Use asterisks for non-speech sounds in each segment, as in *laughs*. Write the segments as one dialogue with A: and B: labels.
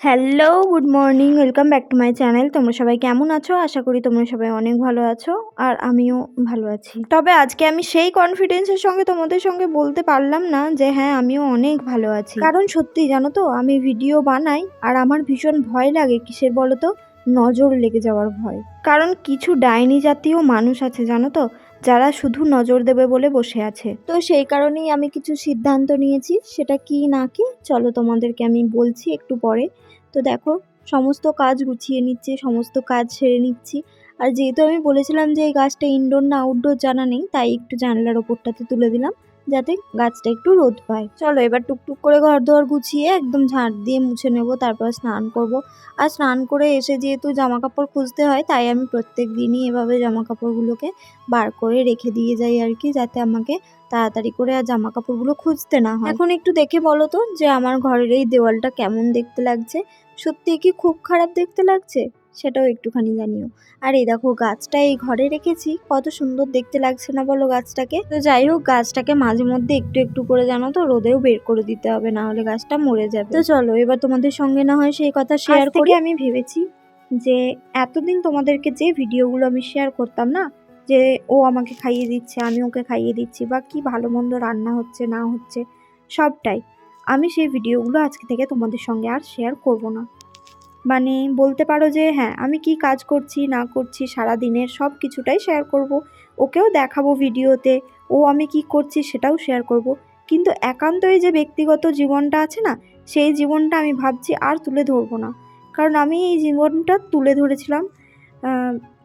A: Hello good morning welcome back to my channel তোমরা সবাই কেমন আছো? আশা করি তোমরা সবাই অনেক ভালো আছো, আর আমিও ভালো আছি। তবে আজকে আমি সেই কনফিডেন্সের সঙ্গে তোমাদের সঙ্গে বলতে পারলাম না যে হ্যাঁ আমিও অনেক ভালো আছি। কারণ সত্যি জানো তো, আমি ভিডিও বানাই, আর আমার ভীষণ ভয় লাগে কিসের বলো তো? নজর লেগে যাওয়ার ভয়। কারণ কিছু ডাইনি জাতীয় মানুষ আছে, জানো তো? যারা শুধু নজর দেবে বলে বসে আছে। তো সেই কারণেই আমি কিছু সিদ্ধান্ত নিয়েছি, সেটা কি না কি, চলো তোমাদেরকে আমি বলছি একটু পরে। তো দেখো, সমস্ত কাজ গুছিয়ে নিচ্ছি, সমস্ত কাজ সেরে নিচ্ছি। আর যেহেতু আমি বলেছিলাম যে এই গাছটা ইনডোর না আউটডোর জানা নেই, তাই একটু জানলার ওপরটাতে তুলে দিলাম। যাতে গাছটা একটু রোদ পায়। চলো এবার টুকটুক করে ঘর দোয়ার গুছিয়ে একদম ঝাঁট দিয়ে মুছে নেব, তারপর স্নান করব। আর স্নান করে এসে যেহেতু জামা কাপড় খুঁজতে হয়, তাই আমি প্রত্যেক দিনই এভাবে জামা কাপড়গুলোকে বার করে রেখে দিয়ে যাই আর কি, যাতে আমাকে তাড়াতাড়ি করে আর জামা কাপড়গুলো খুঁজতে না হয়। এখন একটু দেখে বলো তো, যে আমার ঘরের এই দেওয়ালটা কেমন দেখতে লাগছে? সত্যি কি খুব খারাপ দেখতে লাগছে? সেটাও একটুখানি জানিও। আর এই দেখো গাছটা এই ঘরে রেখেছি কত সুন্দর দেখতে লাগছে না বলো গাছটাকে? তো যাই হোক গাছটাকে মাঝে মধ্যে একটু একটু করে জানো তো রোদেও বের করে দিতে হবে না হলে গাছটা মরে যাবে। তো চলো এবার তোমাদের সঙ্গে না হয় সেই কথা শেয়ার করে। আমি ভেবেছি যে এতদিন তোমাদেরকে যে ভিডিওগুলো আমি শেয়ার করতাম না যে ও আমাকে খাইয়ে দিচ্ছে আমি ওকে খাইয়ে দিচ্ছি বা কি ভালো মন্দ রান্না হচ্ছে না হচ্ছে সবটাই। আমি সেই ভিডিওগুলো আজকে থেকে তোমাদের সঙ্গে আর শেয়ার করব না। মানে বলতে পারো যে হ্যাঁ আমি কি কাজ করছি, না করছি সারা দিনের সব কিছুটাই শেয়ার করব। ওকেও দেখাবো ভিডিওতে, ও আমি কি করছি সেটাও শেয়ার করব। কিন্তু একান্তই যে ব্যক্তিগত জীবনটা আছে না, সেই জীবনটা আমি ভাবছি আর তুলে ধরবো না। কারণ আমি এই জীবনটা তুলে ধরেছিলাম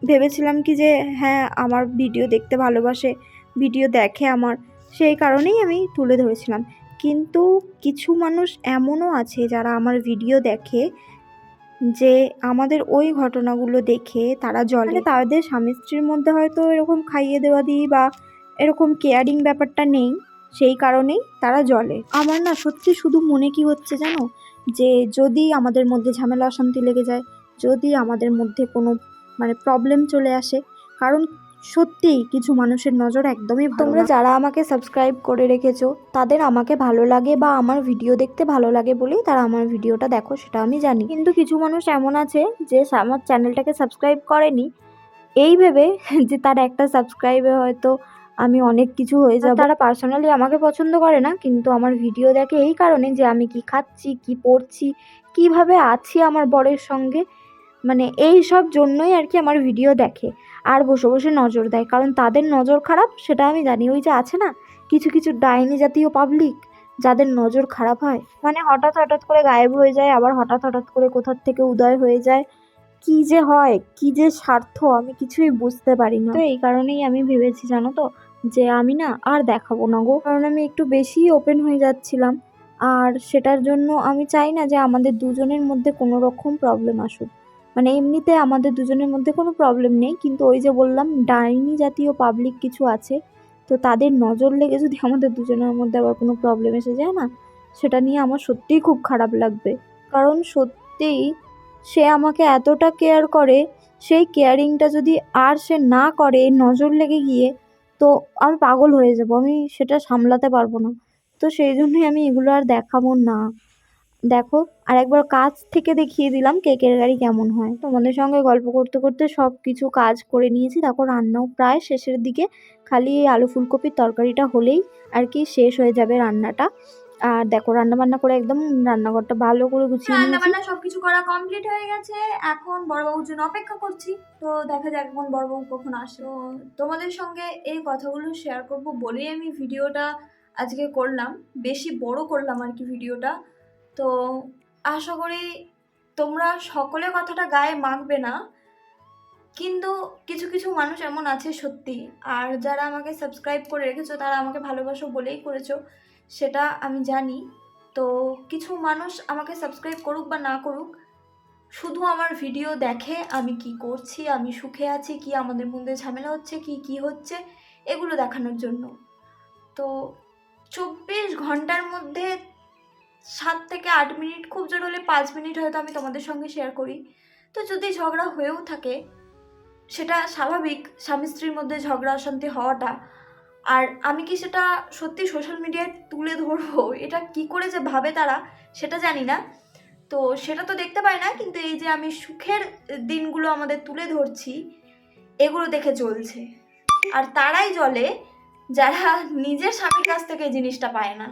A: ভেবেছিলাম কি যে হ্যাঁ আমার ভিডিও দেখতে ভালোবাসে, ভিডিও দেখে আমার, সেই কারণেই আমি তুলে ধরেছিলাম। কিন্তু কিছু মানুষ এমনও আছে যারা আমার ভিডিও দেখে যে আমাদের ওই ঘটনাগুলো দেখে তারা জলে মানে তাদের স্বামী স্ত্রীর মধ্যে হয়তো এরকম খাইয়ে দেওয়া দিই বা এরকম কেয়ারিং ব্যাপারটা নেই, সেই কারণেই তারা জলে। আমার না সত্যি শুধু মনে কি হচ্ছে জানো? যে যদি আমাদের মধ্যে ঝামেলা অশান্তি লেগে যায়, যদি আমাদের মধ্যে কোনো মানে প্রবলেম চলে আসে, কারণ সত্যিই কিছু মানুষের নজর একদমই তোমরা যারা আমাকে সাবস্ক্রাইব করে রেখেছো তাদের আমাকে ভালো লাগে বা আমার ভিডিও দেখতে ভালো লাগে বলেই তারা আমার ভিডিওটা দেখো সেটা আমি জানি। কিন্তু কিছু মানুষ এমন আছে যে আমার চ্যানেলটাকে সাবস্ক্রাইব করেনি। এই ভেবে *laughs* যে তার একটা সাবস্ক্রাইবে হয়তো আমি অনেক কিছু হয়ে যাব। তারা পার্সোনালি আমাকে পছন্দ করে না কিন্তু আমার ভিডিও দেখে এই কারণে যে আমি কি খাচ্ছি কি পড়ছি কীভাবে আছি আমার বরের সঙ্গে মানে এই সব জন্যই আর কি আমার ভিডিও দেখে। আর বসে বসে নজর দেয় কারণ তাদের নজর খারাপ সেটা আমি জানি। ওই যে আছে না কিছু কিছু ডাইনি জাতীয় পাবলিক যাদের নজর খারাপ হয়। মানে হঠাৎ হঠাৎ করে গায়েব হয়ে যায় আবার হঠাৎ হঠাৎ করে কোথার থেকে উদয় হয়ে যায়। কি যে হয় কি যে স্বার্থ আমি কিছুই বুঝতে পারি না। তো এই কারণেই আমি ভেবেছি জানো তো যে আমি না আর দেখাবো না গো। কারণ আমি একটু বেশি ওপেন হয়ে যাচ্ছিলাম। আর সেটার জন্য আমি চাই না যে আমাদের দুজনের মধ্যে কোনো রকম প্রবলেম আসুক। মানে এমনিতে আমাদের দুজনের মধ্যে কোনো প্রবলেম নেই, কিন্তু ওই যে বললাম, ডাইনি জাতীয় পাবলিক কিছু আছে, তো তাদের নজর লেগে যদি আমাদের দুজনের মধ্যে আবার কোনো প্রবলেম এসে যায় না, সেটা নিয়ে আমার সত্যিই খুব খারাপ লাগবে। কারণ সত্যিই সে আমাকে এতটা কেয়ার করে, সেই কেয়ারিংটা যদি আর সে না করে, নজর লেগে গিয়ে, তো আমি পাগল হয়ে যাব, আমি সেটা সামলাতে পারব না। তো সেই জন্যই আমি এগুলো আর দেখাবো না। দেখো আর একবার কাছ থেকে দেখিয়ে দিলাম কেকের গাড়ি কেমন হয়। তোমাদের সঙ্গে গল্প করতে করতে সব কিছু কাজ করে নিয়েছি। তারপর রান্নাও প্রায় শেষের দিকে। খালি আলু ফুলকপির তরকারিটা হলেই আর কি শেষ হয়ে যাবে রান্নাটা। আর দেখো রান্না বান্না করে একদম রান্নাঘরটা ভালো করে গুছিয়ে
B: রান্না বান্না সবকিছু করা কমপ্লিট হয়ে গেছে। এখন বড়বাবুর জন্য অপেক্ষা করছি। তো দেখা যাক এখন বড়বাবু কখন আসে। তোমাদের সঙ্গে এই কথাগুলো শেয়ার করব বলেই আমি ভিডিওটা আজকে করলাম। বেশি বড় করলাম আর কি ভিডিওটা। তো আশা করি তোমরা সকলে কথাটা গায়ে মাখবে না। কিন্তু কিছু কিছু মানুষ এমন আছে সত্যি। আর যারা আমাকে সাবস্ক্রাইব করে রেখেছো, তারা আমাকে ভালোবাসো বলেই করেছ, সেটা আমি জানি। তো কিছু মানুষ আমাকে সাবস্ক্রাইব করুক বা না করুক, শুধু আমার ভিডিও দেখে আমি কি করছি, আমি সুখে আছি, কি আমাদের মধ্যে ঝামেলা হচ্ছে, কি কি হচ্ছে, এগুলো দেখানোর জন্য। তো চব্বিশ ঘণ্টার মধ্যে সাত থেকে আট মিনিট, খুব জোর হলে পাঁচ মিনিট হয়তো আমি তোমাদের সঙ্গে শেয়ার করি। তো যদি ঝগড়া হয়েও থাকে, সেটা স্বাভাবিক, স্বামী স্ত্রীর মধ্যে ঝগড়া অশান্তি হওয়াটা। আর আমি কি সেটা সত্যি সোশ্যাল মিডিয়ায় তুলে ধরবো? এটা কি করে যে ভাবে তারা, সেটা জানি না। তো সেটা তো দেখতে পায় না, কিন্তু এই যে আমি সুখের দিনগুলো আমাদের তুলে ধরছি, এগুলো দেখে চলছে আর তারাই জলে যারা নিজের স্বামীর কাছ থেকে এই জিনিসটা পায় না।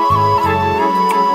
B: Música